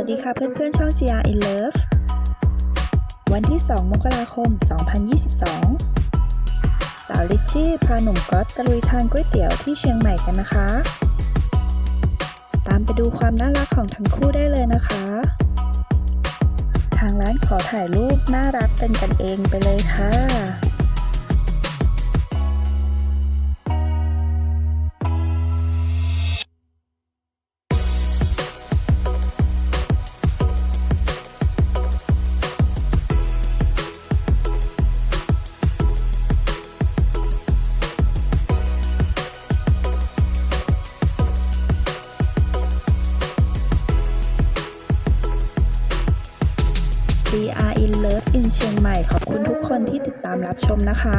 วัสดีค่ะเพื่อนๆช่อง GR in Love วันที่ 2 มกราคม 2022 สาวลิชชี่พาหนุ่มก๊อตตะลุยทานก๋วยเตี๋ยวที่เชียงใหม่กันนะคะ ตามไปดูความน่ารักของทั้งคู่ได้เลยนะคะ ทางร้านขอถ่ายรูปน่ารักเป็นกันเองไปเลยค่ะ CR in Love in เชียงใหม่ ขอบคุณทุกคนที่ติดตามรับชมนะคะ